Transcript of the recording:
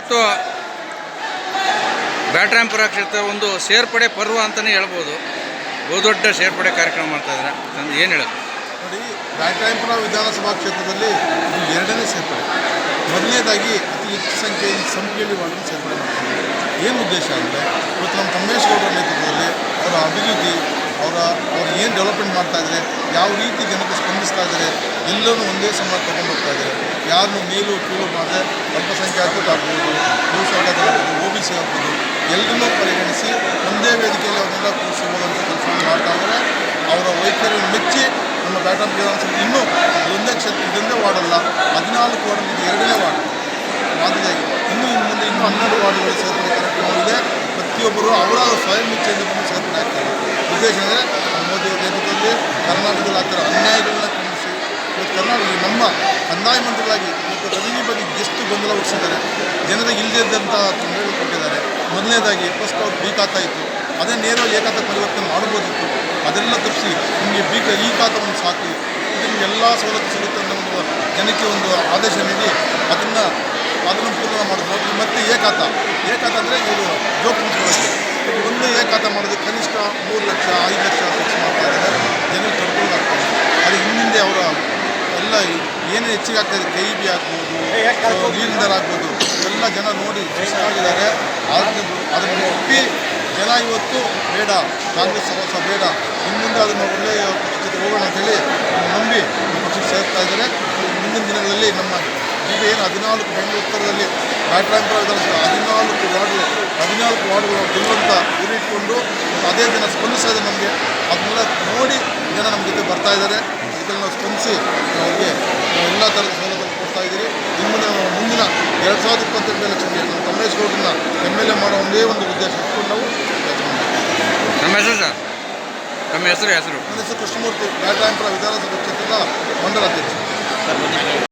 ಇವತ್ತು ಬ್ಯಾಟ್ರಾಂಪುರ ಕ್ಷೇತ್ರ ಒಂದು ಸೇರ್ಪಡೆ ಪರ್ವ ಅಂತಲೇ ಹೇಳ್ಬೋದು. ಬಹುದೊಡ್ಡ ಸೇರ್ಪಡೆ ಕಾರ್ಯಕ್ರಮ ಮಾಡ್ತಾ ಇದ್ದಾರೆ. ತಂದು, ಏನು ಹೇಳೋದು? ನೋಡಿ, ಬ್ಯಾಟ್ರಾಯಂಪುರ ವಿಧಾನಸಭಾ ಕ್ಷೇತ್ರದಲ್ಲಿ ಎರಡನೇ ಸೇರ್ಪಡೆ. ಮೊದಲನೇದಾಗಿ ಅತಿ ಹೆಚ್ಚು ಸಂಖ್ಯೆಯಲ್ಲಿ ಸಂಖ್ಯೆಯಲ್ಲಿ ವಾರ್ಡನ್ನು ಸೇರ್ಪಡೆ ಮಾಡ್ತಾರೆ. ಏನು ಉದ್ದೇಶ ಅಂದರೆ, ಇವತ್ತು ನಮ್ಮ ತಮ್ಮೇಶ್ ಗೌಡರ ನೇತೃತ್ವದಲ್ಲಿ ಅವರ ಅಭಿವೃದ್ಧಿ, ಅವರ, ಅವ್ರು ಏನು ಡೆವಲಪ್ಮೆಂಟ್ ಮಾಡ್ತಾ ಇದ್ದಾರೆ, ಯಾವ ರೀತಿ ಜನಕ್ಕೆ ಸ್ಪಂದಿಸ್ತಾ ಇದ್ದಾರೆ ಎಲ್ಲರೂ ಒಂದೇ ಸಮ ತಗೊಂಡು ಹೋಗ್ತಾ ಇದ್ದಾರೆ. ಯಾರನ್ನು ಮೇಲು ಕೀಳು ಮಾಡದೆ ಅಲ್ಪಸಂಖ್ಯಾತರಾಗ್ಬೋದು ಬಹುಸಂಖ್ಯಾತರಾಗ್ಬೋದು ಒ ಬಿ ಸಿ ಆಗ್ಬೋದು. ಎಲ್ಲರನ್ನೂ ಪರಿಗಣಿಸಿ ಒಂದೇ ವೇದಿಕೆಯಲ್ಲಿ ಅವನ್ನೆಲ್ಲ ಕೂರಿಸಬಹುದಂತ ಕೆಲಸವನ್ನು ಮಾಡ್ತಾ ಇದ್ದಾರೆ. ಅವರ ವೈಖರಿಯನ್ನು ಮೆಚ್ಚಿ ನಮ್ಮ ಬ್ಯಾಟಮ್ ವಿಧಾನಸಭೆ ಇನ್ನೂ ಒಂದೇ ಕ್ಷೇತ್ರ, ಇದೊಂದೇ ವಾರ್ಡಲ್ಲ, ಹದಿನಾಲ್ಕು ವಾರ್ಡ್ ಇದು ಎರಡನೇ ವಾರ್ಡ್. ಮಾದರಿಯಾಗಿ ಇನ್ನೂ ಇನ್ನು ಮುಂದೆ ಇನ್ನೂ ಹನ್ನೆರಡು ವಾರ್ಡ್ಗಳು ಸೇರ್ಪಡೆ ಕಾರ್ಯಕ್ರಮವಿದೆ ಪ್ರತಿಯೊಬ್ಬರು ಅವರ ಸ್ವಯಂ ಇಚ್ಛೆಯಿಂದ ಸೇರ್ಪಡೆ ಆಗ್ತಾರೆ. ಉದ್ದೇಶ ಅಂದರೆ ಮೋದಿ ನೇತೃತ್ವದಲ್ಲಿ ಕರ್ನಾಟಕದಲ್ಲಿ ಆಗ್ತಿರೋ ಅನ್ಯಾಯಗಳನ್ನ ಇವತ್ತು ನಮ್ಮ ಕಂದಾಯ ಮಂತ್ರಿಗಳಾಗಿ ಮತ್ತು ರೆವಿನ್ಯೂ ಬಗ್ಗೆ ಎಷ್ಟು ಗೊಂದಲ ಹುಟ್ಟಿಸಿದ್ದಾರೆ. ಜನರಿಗೆ ಇಲ್ಲದೇ ಇದ್ದಂಥ ತೊಂದರೆಗಳು ಕೊಟ್ಟಿದ್ದಾರೆ. ಮೊದಲನೇದಾಗಿ ಫಸ್ಟ್ ಅವ್ರು ಬಿ ಖಾತಾ ಇತ್ತು. ಅದೇ ನೇರ ಏಕಾತ ಪರಿವರ್ತನೆ ಮಾಡ್ಬೋದಿತ್ತು. ಅದೆಲ್ಲ ತಪ್ಪಿಸಿ ನಿಮಗೆ ಬಿ ಈ ಖಾತವನ್ನು ಸಾಕು. ಇದನ್ನು ಎಲ್ಲ ಸವಲತ್ತು ಸಿಗುತ್ತೆ ಅನ್ನೋ ಒಂದು ಜನಕ್ಕೆ ಒಂದು ಆದೇಶ ನೀಡಿ ಅದನ್ನು ಅದನ್ನು ಪೂರ್ಣ ಮಾಡಿದ್ರು ಮತ್ತು ಏಕಾತ. ಏಕಾತ ಅಂದರೆ ಇವರು ಜೋಕ್ ಒಂದು ಏಕಾತ ಮಾಡೋದು ಕನಿಷ್ಠ ಮೂರು ಲಕ್ಷ, ಐದು ಲಕ್ಷ ಖರ್ಚು ಮಾಡ್ತಾ ಇದ್ದಾರೆ ಜನರು ತಡ್ಕೊಳ್ಳೋದಾಗ್ತದೆ ಅದು ಹಿಂದಿಂದೆ ಅವರ ಎಲ್ಲ ಏನೇ ಹೆಚ್ಚಿಗೆ ಆಗ್ತಾ ಇದೆ ಕೆ ಇ ಬಿ ಆಗ್ಬೋದು ನೀರಿಂದರ್ ಆಗ್ಬೋದು. ಎಲ್ಲ ಜನ ನೋಡಿ ಖುಷಿಯಾಗಿದ್ದಾರೆ. ಆದ್ರೆ ಅದನ್ನು ಒಪ್ಪಿ ಜನ ಇವತ್ತು ಬೇಡ ಕಾಂಗ್ರೆಸ್ ಸಹವಾಸ ಬೇಡ. ಇನ್ಮುಂದೆ ಅದನ್ನು ಒಳ್ಳೆಯ ಜೊತೆ ಹೋಗೋಣ ಅಂತೇಳಿ ನಂಬಿ ನಮ್ಮ ಪಕ್ಷಕ್ಕೆ ಸೇರ್ತಾ ಇದ್ದಾರೆ. ಮುಂದಿನ ದಿನಗಳಲ್ಲಿ ನಮ್ಮ ಈಗ ಏನು ಹದಿನಾಲ್ಕು ಬೆಂಗಳೂರು ಉತ್ತರದಲ್ಲಿ ವಿಧಾನಸಭೆ ಹದಿನಾಲ್ಕು ವಾರ್ಡ್ಗಳು ಹದಿನಾಲ್ಕು ವಾರ್ಡ್ಗಳು ಗೆಲ್ಲುವಂಥ ಗುರಿ ಇಟ್ಕೊಂಡು ಅದೇ ಜನ ಸ್ಪಂದಿಸ್ತಾ ಇದೆ ನಮಗೆ. ಅದನ್ನೆಲ್ಲ ನೋಡಿ ಜನ ನಮ್ಮ ಜೊತೆ ಬರ್ತಾ ಇದ್ದಾರೆ. ಇದನ್ನು ಸ್ಪಂದಿಸಿ ಅವ್ರಿಗೆ ಎಲ್ಲ ಥರದ ಸೌಲಭ್ಯ ಕೊಡ್ತಾ ಇದ್ದೀರಿ. ಇನ್ನು ಮುಂದಿನ ಎರಡು ಸಾವಿರದ ಇಪ್ಪತ್ತೆಂಟು ಎಲೆಕ್ಷನ್ಗೆ ನಾವು ತಮ್ಮೇಶ್ ಗೌಡ್ರನ್ನ ಎಂ ಎಲ್ ಎ ಮಾಡೋ ಒಂದೇ ಒಂದು ಉದ್ದೇಶ ಇಟ್ಕೊಂಡು ನಾವು ನಮ್ಮ ಹೆಸರು ಸರ್? ನಮ್ಮ ಹೆಸರು ಹೆಸರು? ನನ್ನ ಹೆಸರು ಕೃಷ್ಣಮೂರ್ತಿ. ಬ್ಯಾಟ್ರಾಂಪುರ ವಿಧಾನಸಭೆ ಕ್ಷೇತ್ರದ ಮಂಡಲ ಅಧ್ಯಕ್ಷ.